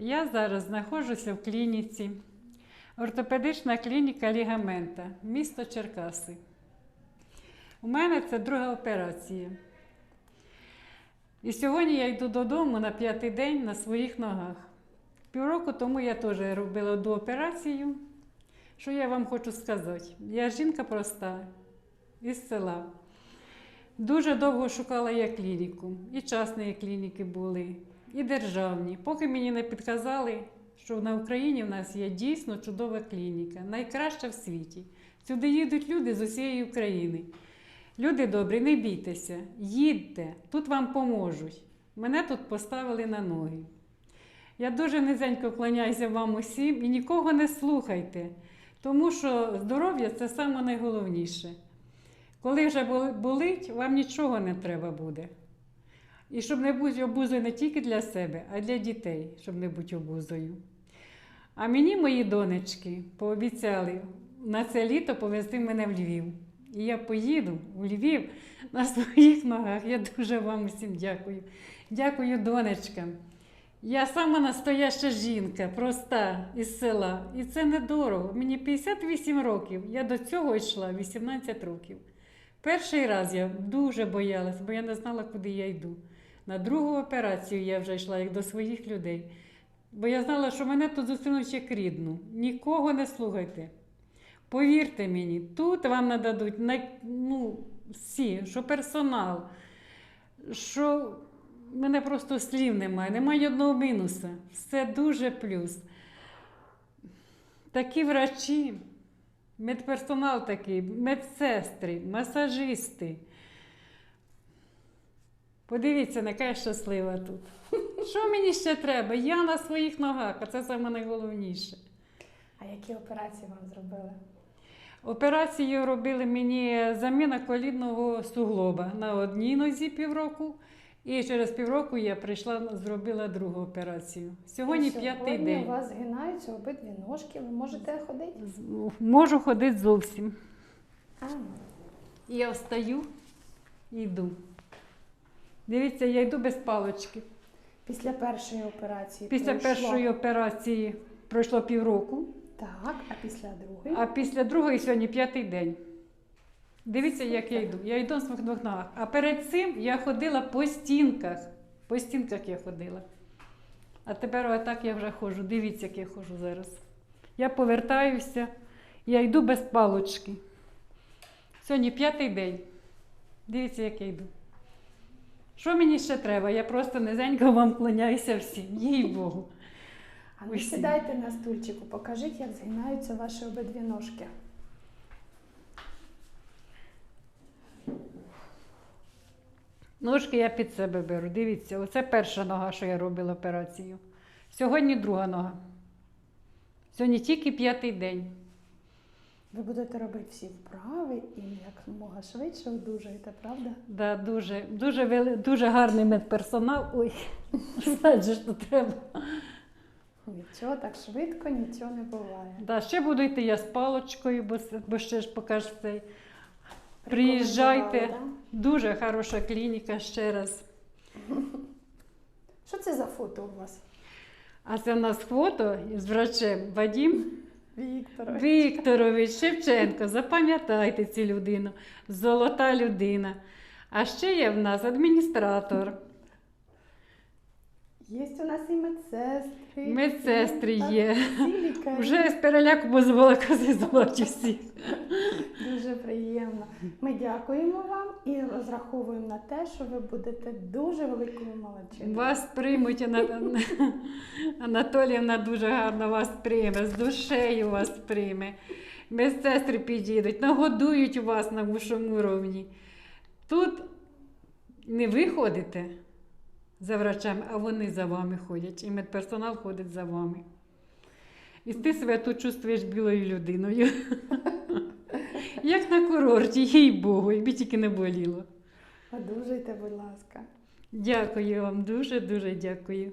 Я зараз знаходжуся в клініці. Ортопедична клініка Лігамента, місто Черкаси. У мене це друга операція. І сьогодні я йду додому на п'ятий день на своїх ногах. Півроку тому я теж робила одну операцію. Що я вам хочу сказати? Я жінка проста із села. Дуже довго шукала я клініку. І частні клініки були, і державні. Поки мені не підказали, що на Україні в нас є дійсно чудова клініка, найкраща в світі. Сюди їдуть люди з усієї України. Люди добрі, не бійтеся, їдьте, тут вам поможуть. Мене тут поставили на ноги. Я дуже низенько вклоняюся вам усім і нікого не слухайте, тому що здоров'я це саме найголовніше. Коли вже болить, вам нічого не треба буде. І щоб не бути обузою не тільки для себе, а й для дітей, щоб не бути обузою. А мені мої донечки пообіцяли на це літо повезти мене в Львів. І я поїду у Львів на своїх ногах. Я дуже вам усім дякую. Дякую, донечкам. Я сама настояща жінка, проста із села. І це недорого. Мені 58 років. Я до цього йшла 18 років. Перший раз я дуже боялась, бо я не знала, куди я йду. На другу операцію я вже йшла як до своїх людей. Бо я знала, що мене тут зустрінуть як рідну. Нікого не слухайте. Повірте мені, тут вам нададуть ну, всі, що персонал, що мене просто слів немає, немає одного мінуса. Все дуже плюс. Такі врачі, медперсонал такий, медсестри, масажисти. Подивіться, яка я щаслива тут. Що мені ще треба? Я на своїх ногах, а це саме найголовніше. А які операції вам зробили? Операцію робили мені заміна колінного суглоба на одній нозі півроку. І через півроку я прийшла, зробила другу операцію. Сьогодні п'ятий день. у вас згинаються обидві ножки, ви можете ходити? Можу ходити зовсім. А, я встаю і йду. Дивіться, я йду без палочки. після першої операції Після пройшло- першої операції пройшло півроку, Так, а після другої? а після другої сьогодні п'ятий день. Дивіться, як я йду. Я йду на своїх двох ногах. А перед цим я ходила по стінках. По стінках я ходила. А тепер отак я вже ходжу. Дивіться, як я ходжу зараз. Я повертаюся, я йду без палочки. Сьогодні п'ятий день. Дивіться, як я йду. Що мені ще треба? Я просто низенько вам клоняюся всім, їй Богу. А ну усі. сідайте на стульчику, покажіть, як згинаються ваші обидві ножки. Ножки я під себе беру. Дивіться, оце перша нога, що я робила операцію. Сьогодні друга нога. Сьогодні тільки п'ятий день. Ви будете робити всі вправи і як мога швидше одужаєте, правда? Да, дуже, дуже, вели- дуже гарний медперсонал. Ой, знать же, що треба. Нічого так швидко, нічого не буває. Да, ще буду йти я з палочкою, бо, бо ще ж покажу цей. Приїжджайте. Рекомендували, Дуже хороша клініка ще раз. Що це за фото у вас? А це в нас фото з врачем Вадим Віктор. Вікторович Шевченко, запам'ятайте цю людину, золота людина. А ще є в нас адміністратор. Є у нас і медсестри. Медсестри є. всі. Вже з переляку дозвола казати всіх. Дуже приємно. Ми дякуємо вам і розраховуємо на те, що ви будете дуже великою молодчиною. Вас приймуть, Ана- Анатоліївна дуже гарно вас прийме, з душею вас прийме. Медсестри підійдуть, нагодують вас на вищому рівні. Тут не ви ходите за врачами, а вони за вами ходять. І медперсонал ходить за вами. І ти себе тут чувствуєш білою людиною. Як на курорті, їй Богу, якби тільки не боліло. Одужайте, будь ласка. Дякую вам, дуже-дуже дякую.